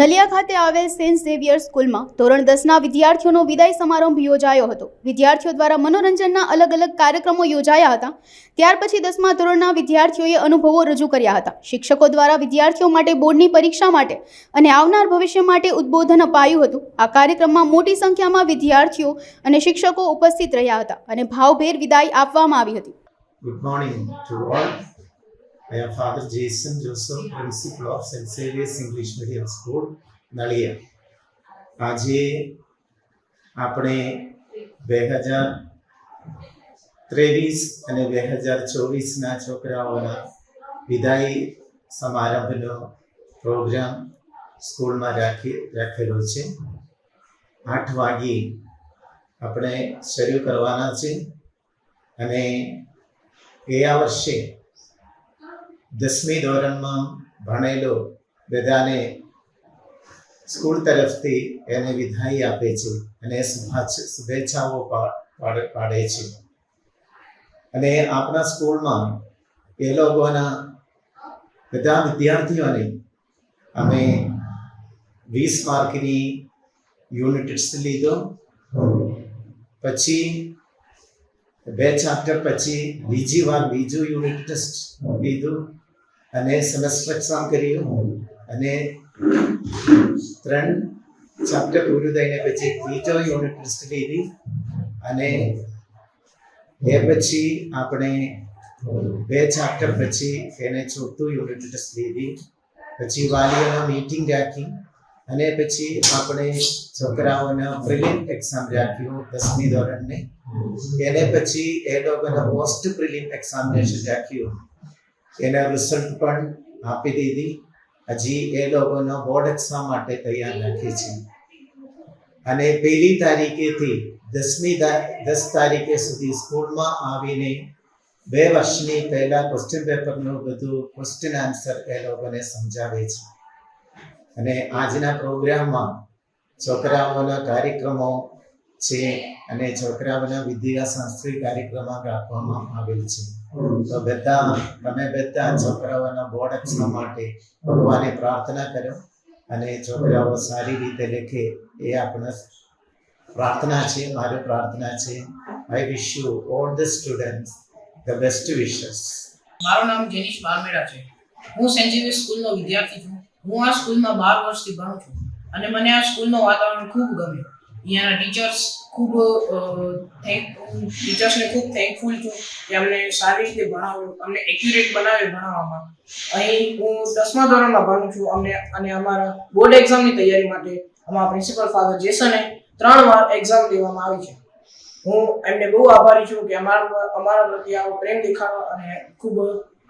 નલિયા ખાતે આવેલ Saint Xavier સ્કૂલમાં ધોરણ દસના વિદ્યાર્થીઓનો વિદાય સમારંભ યોજાયો હતો. વિદ્યાર્થીઓ દ્વારા મનોરંજનના અલગ અલગ કાર્યક્રમો યોજાયા હતા. ત્યાર પછી દસમા ધોરણના વિદ્યાર્થીઓએ અનુભવો રજૂ કર્યા હતા. શિક્ષકો દ્વારા વિદ્યાર્થીઓ માટે બોર્ડની પરીક્ષા માટે અને આવનાર ભવિષ્ય માટે ઉદ્બોધન અપાયું હતું. આ કાર્યક્રમમાં મોટી સંખ્યામાં વિદ્યાર્થીઓ અને શિક્ષકો ઉપસ્થિત રહ્યા હતા અને ભાવભેર વિદાય આપવામાં આવી હતી. Good morning to all. I am Father Jason Joseph, Principal of St. Xavier's English Medium School, Naliya આજે આપણે બે હજાર ત્રેવીસ અને બે હજાર ચોવીસના છોકરાઓના વિદાય સમારંભનો પ્રોગ્રામ સ્કૂલમાં રાખી રાખેલો છે આઠ વાગ્યે આપણે શરૂ કરવાના છે અને ગયા વર્ષે દસમી ધોરણમાં ભણેલો બધાને સ્કૂલ તરફથી એને વિધાઈ આપે છે અને શુભેચ્છાઓ પાડે છે. અને આપણા સ્કૂલમાં એ લોકોના બધા વિદ્યાર્થીઓને અમે વીસ માર્કની યુનિટ લીધો. પછી બે ચેપ્ટર પછી બીજી વાર બીજું યુનિટ ટેસ્ટ લીધું અને સેમેસ્ટર એક્ઝામ કર્યું અને ત્રણ ચેપ્ટર પૂરું થઈને પછી ત્રીજો યુનિટ ટેસ્ટ લીધી અને એ પછી આપણે બે ચેપ્ટર પછી એને ચોથું યુનિટ ટેસ્ટ લીધી. પછી વાલીઓના મીટિંગ રાખી અને પછી આપણે છોકરાઓના પ્રિલિમ એક્ઝામ રાખ્યું દસમી ધોરણને એને પછી એ બધા પોસ્ટ પ્રિલિમ એક્ઝામિનેશન રાખ્યું. એના રિઝલ્ટ પણ આપી દીધી. હજી એ લોકોનો બોર્ડ એક્ઝામ માટે તૈયાર રાખી છે. અને પહેલી તારીખેથી દસમી દસ તારીખે સુધી સ્કૂલમાં આવીને બે વર્ષની પહેલા ક્વેશ્ચન પેપરનું બધું ક્વેશ્ચન આન્સર એ લોકોને સમજાવે છે. અને આજના પ્રોગ્રામમાં છોકરાઓના કાર્યક્રમો છે અને છોકરાઓના વિદ્યા શાસ્ત્રી કાર્યક્રમમાં રાખવામાં આવેલ છે. તો બધા, તમે બધા છોકરાઓના બોર્ડ એક્ઝામ માટે ભગવાને પ્રાર્થના કરો અને છોકરાઓ સારી રીતે લખે એ આપણા પ્રાર્થના છે, મારી પ્રાર્થના છે. I wish you all the students the best wishes મારું નામ જેનિશ બારમેડા છે. હું ઝેવિયર સ્કૂલનો વિદ્યાર્થી છું. હું આ સ્કૂલમાં બાર વર્ષથી ભણું છું અને મને આ સ્કૂલનું વાતાવરણ ખૂબ ગમે. અહીંયાના ટીચર્સ ખૂબ થેન્ક ટીચર્સને ખૂબ થેન્કફુલ છું કે અમને સારી રીતે ભણાવ્યું, અમને એક્યુરેટ બનાવે ભણાવવામાં. અહીં હું દસમા ધોરણમાં ભણું છું, અમને, અને અમારા બોર્ડ એક્ઝામની તૈયારી માટે અમારા પ્રિન્સિપલ ફાધર જેસને ત્રણ વાર એક્ઝામ દેવામાં આવી છે. હું એમને બહુ આભારી છું કે અમારા અમારા પ્રત્યે આવો પ્રેમ દેખાડો અને ખૂબ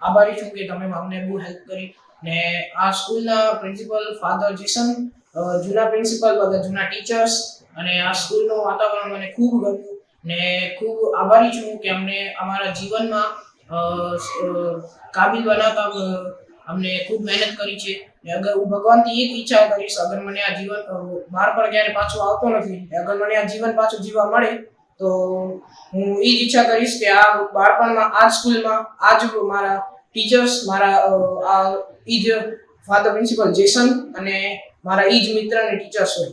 આભારી છું કે તમે અમને બહુ હેલ્પ કરી. ને આ સ્કૂલના પ્રિન્સિપલ ફાધર જેસન જૂના પ્રિન્સિપલ બધા જૂના ટીચર્સ અને આ સ્કૂલનું વાતાવરણ મને ખૂબ ગમ્યું ને ખૂબ આભારી છું કે અમને અમારા જીવનમાં કાબિલ બનાવતા અમને ખૂબ મહેનત કરી છે. અગર હું ભગવાનથી એક ઈચ્છા કરીશ, અગર મને આ જીવન બહાર પર ક્યારે પાછો આવતો નથી અગર મને આ જીવન પાછું જીવવા મળે, તો હું એ જ ઈચ્છા કરીશ કે આ બાળપણમાં, આ જ સ્કૂલમાં, આ જ મારા ટીચર્સ, મારા આ ઈ જ ફાધર પ્રિન્સિપલ જેસન અને મારા ઈ જ મિત્ર અને ટીચર્સ હોય.